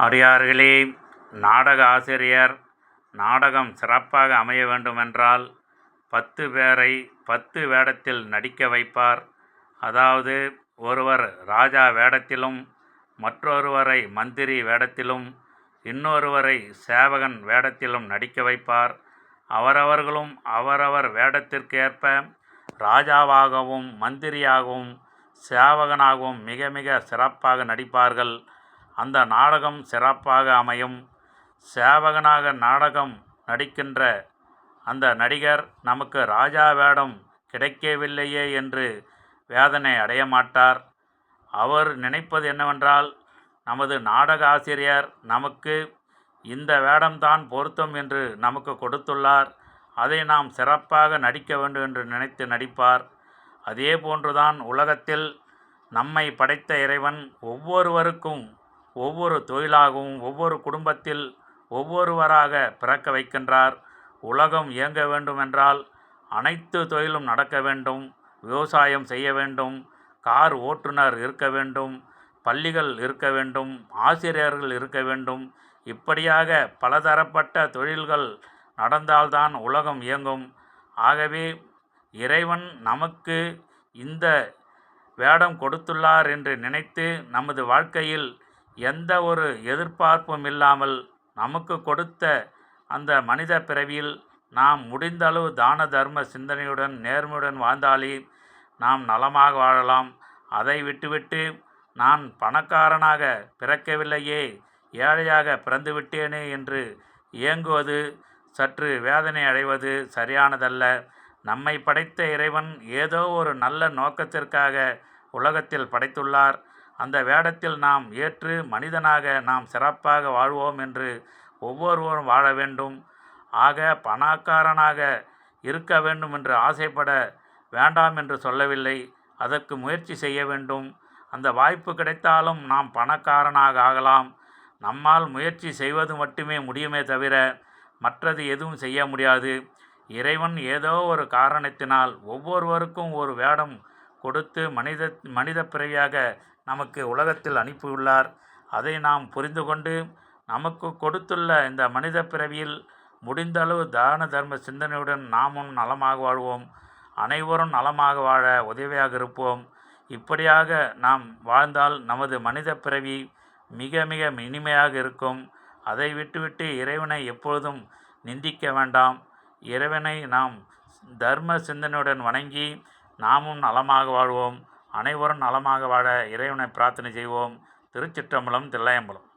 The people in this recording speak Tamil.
அடியார்களே நாடக ஆசிரியர் நாடகம் சிறப்பாக அமைய வேண்டுமென்றால் பத்து பேரை பத்து வேடத்தில் நடிக்க வைப்பார். அதாவது ஒருவர் ராஜா வேடத்திலும் மற்றொருவரை மந்திரி வேடத்திலும் இன்னொருவரை சேவகன் வேடத்திலும் நடிக்க வைப்பார். அவரவர்களும் அவரவர் வேடத்திற்கேற்ப ராஜாவாகவும் மந்திரியாகவும் சேவகனாகவும் மிக மிக சிறப்பாக நடிப்பார்கள். அந்த நாடகம் சிறப்பாக அமையும். சேவகனாக நாடகம் நடிக்கின்ற அந்த நடிகர் நமக்கு ராஜா வேடம் கிடைக்கவில்லையே என்று வேதனை அடைய மாட்டார். அவர் நினைப்பது என்னவென்றால் நமது நாடக ஆசிரியர் நமக்கு இந்த வேடம்தான் பொருத்தம் என்று நமக்கு கொடுத்துள்ளார். அதை நாம் சிறப்பாக நடிக்க வேண்டும் என்று நினைத்து நடிப்பார். அதே போன்றுதான் உலகத்தில் நம்மை படைத்த இறைவன் ஒவ்வொருவருக்கும் ஒவ்வொரு தொழிலாகவும் ஒவ்வொரு குடும்பத்தில் ஒவ்வொருவராக பிறக்க வைக்கின்றார். உலகம் இயங்க வேண்டுமென்றால் அனைத்து தொழிலும் நடக்க வேண்டும். விவசாயம் செய்ய வேண்டும். கார் ஓட்டுநர் இருக்க வேண்டும். பள்ளிகள் இருக்க வேண்டும். ஆசிரியர்கள் இருக்க வேண்டும். இப்படியாக பலதரப்பட்ட தொழில்கள் நடந்தால்தான் உலகம் இயங்கும். ஆகவே இறைவன் நமக்கு இந்த வேடம் கொடுத்துள்ளார் என்று நினைத்து நமது வாழ்க்கையில் எந்த ஒரு எதிர்பார்ப்பும் இல்லாமல் நமக்கு கொடுத்த அந்த மனித பிறவியில் நாம் முடிந்த அளவு தான தர்ம சிந்தனையுடன் நேர்மையுடன் வாழ்ந்தாலே நாம் நலமாக வாழலாம். அதை விட்டுவிட்டு நான் பணக்காரனாக பிறக்கவில்லையே ஏழையாக பிறந்து விட்டேனே என்று ஏங்குவது சற்று வேதனை அடைவது சரியானதல்ல. நம்மை படைத்த இறைவன் ஏதோ ஒரு நல்ல நோக்கத்திற்காக உலகத்தில் படைத்துள்ளார். அந்த வேடத்தில் நாம் ஏற்று மனிதனாக நாம் சிறப்பாக வாழ்வோம் என்று ஒவ்வொருவரும் வாழ வேண்டும். ஆக பணக்காரனாக இருக்க வேண்டும் என்று ஆசைப்பட வேண்டாம் என்று சொல்லவில்லை. அதற்கு முயற்சி செய்ய வேண்டும். அந்த வாய்ப்பு கிடைத்தாலும் நாம் பணக்காரனாக ஆகலாம். நம்மால் முயற்சி செய்வது மட்டுமே முடியுமே தவிர மற்றது எதுவும் செய்ய முடியாது. இறைவன் ஏதோ ஒரு காரணத்தினால் ஒவ்வொருவருக்கும் ஒரு வேடம் கொடுத்து மனித மனித பிறவியாக நமக்கு உலகத்தில் அனுப்பியுள்ளார். அதை நாம் புரிந்து கொண்டு நமக்கு கொடுத்துள்ள இந்த மனித பிறவியில் முடிந்த அளவு தான தர்ம சிந்தனையுடன் நாமும் நலமாக வாழ்வோம். அனைவரும் நலமாக வாழ உதவியாக இருப்போம். இப்படியாக நாம் வாழ்ந்தால் நமது மனித பிறவி மிக மிக இனிமையாக இருக்கும். அதை விட்டுவிட்டு இறைவனை எப்பொழுதும் நிந்திக்க வேண்டாம். இறைவனை நாம் தர்ம சிந்தனையுடன் வணங்கி நாமும் நலமாக வாழ்வோம். அனைவரும் நலமாக வாழ இறைவனை பிரார்த்தனை செய்வோம். திருச்சிற்றம்பலம் தில்லையம்பலம்.